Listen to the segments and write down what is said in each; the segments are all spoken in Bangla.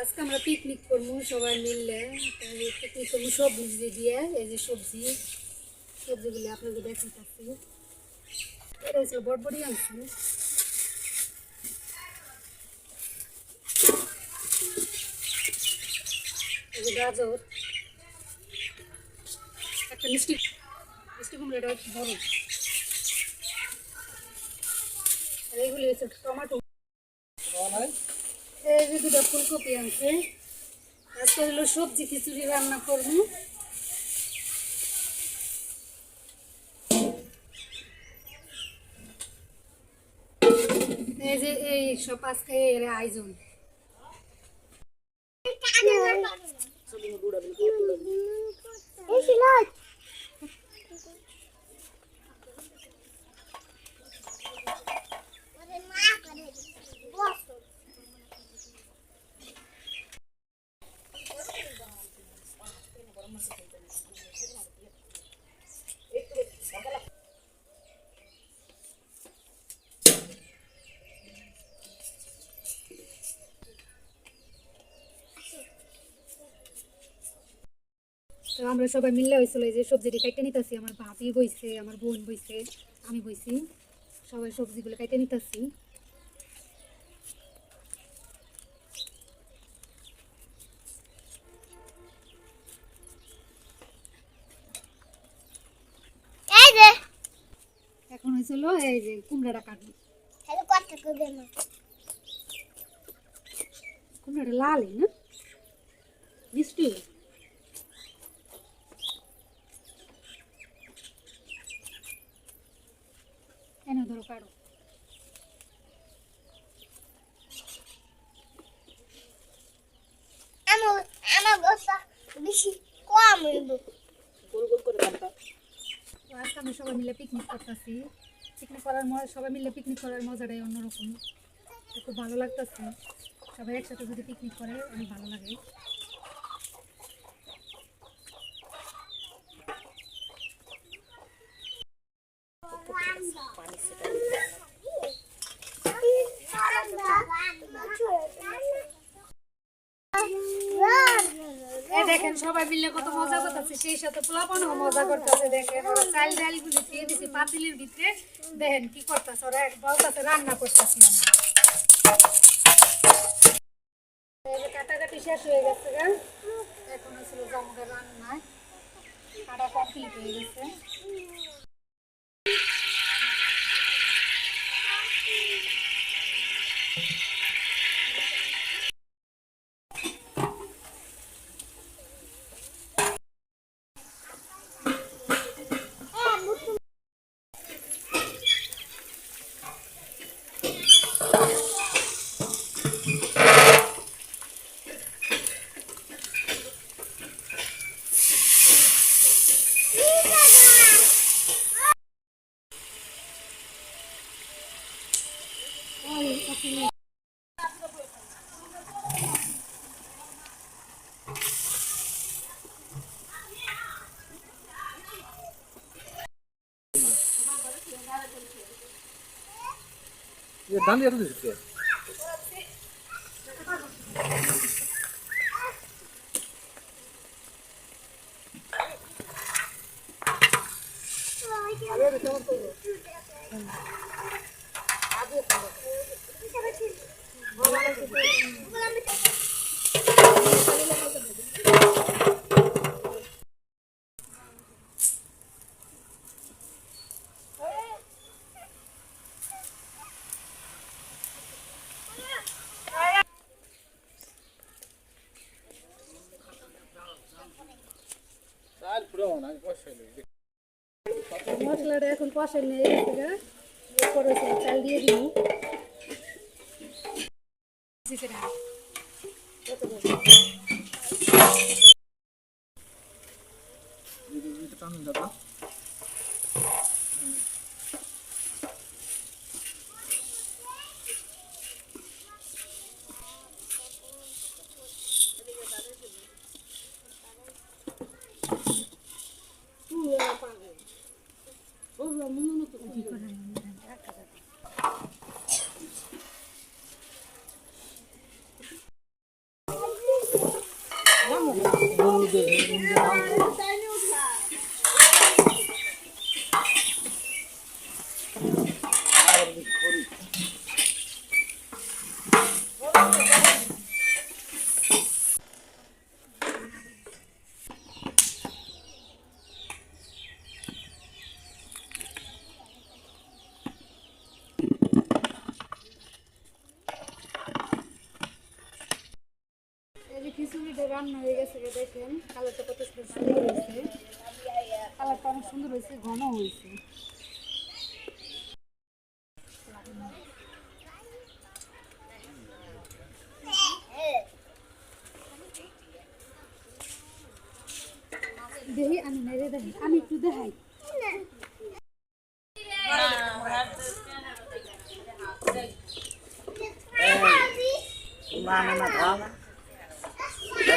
আজকে আমরা পিকনিক করব সবাই মিললে পিকনিক করব সবজি দিয়ে, এই যে সবজি। সবজিগুলো আপনাদের দেখাচ্ছি এটা হচ্ছে বটবড়ি আনছি। গাজর। একটা মিষ্টি মিষ্টি কুমড়ো এটা হচ্ছে বড় আর এইগুলি হচ্ছে টমেটো। এই যে দুটো ফুলকপি আনছে, আজকে হলো সবজি খিচুড়ি রান্না করব। এই যে এই সব আজকে এর আয়োজন। তো আমরা সবাই মিললে হয়েছিল এই যে সবজিটি কাইটে নিতেছি আমার ভাবি বইছে আমার বোন বইছে আমি বইছি সবাই সবজিগুলো কাইটে নিতেছি। এখন হয়েছিল এই যে কুমড়াটা কাটবো। কুমড়াটা লাল না? মিষ্টি? আমার আমার গোসা বেশি কম হইব। তো আজকে আমরা সবাই মিলে পিকনিক করতেছি। পিকনিক করার মজা সবাই মিলে পিকনিক করার মজাটাই অন্যরকম। খুব ভালো লাগতেছে। সবাই একসাথে যদি পিকনিক করে অনেক ভালো লাগে। দেখেন, সবাই মিলে কত মজা করতেছে। সেই সাথে পোলাপানও মজা করতেছে, দেখেন। চাল ডাল গুলি দিয়ে দিছে পাতিলের ভিতরে। দেখেন কি করতেছে, ওরা বলতেছে, রান্না করতেছি কাটাকাটি শেষ হয়ে গেছে এখন ছিল জামুটা রান্না কাটা কমপ্লিট হয়ে গেছে 이거 দাম এত দিচ্ছে Thank you. মশলাটা এখন কষে নিয়ে এরপরে চাল দিয়ে দিই Thank you. Vô lùa. রান্না হয়ে গেছে দেখেন। কালারটা কত সুন্দর হয়েছে। কালারটা অনেক সুন্দর হয়েছে ঘন হয়েছে। দেখি আমি নেড়ে দেখি আমি একটু দেখাই। thama?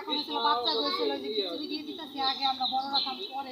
এখন ছিল বাচ্চা হয়েছিল যে খিচুড়ি দিয়ে দিতেছি আগে আমরা বড় রাখাম পরে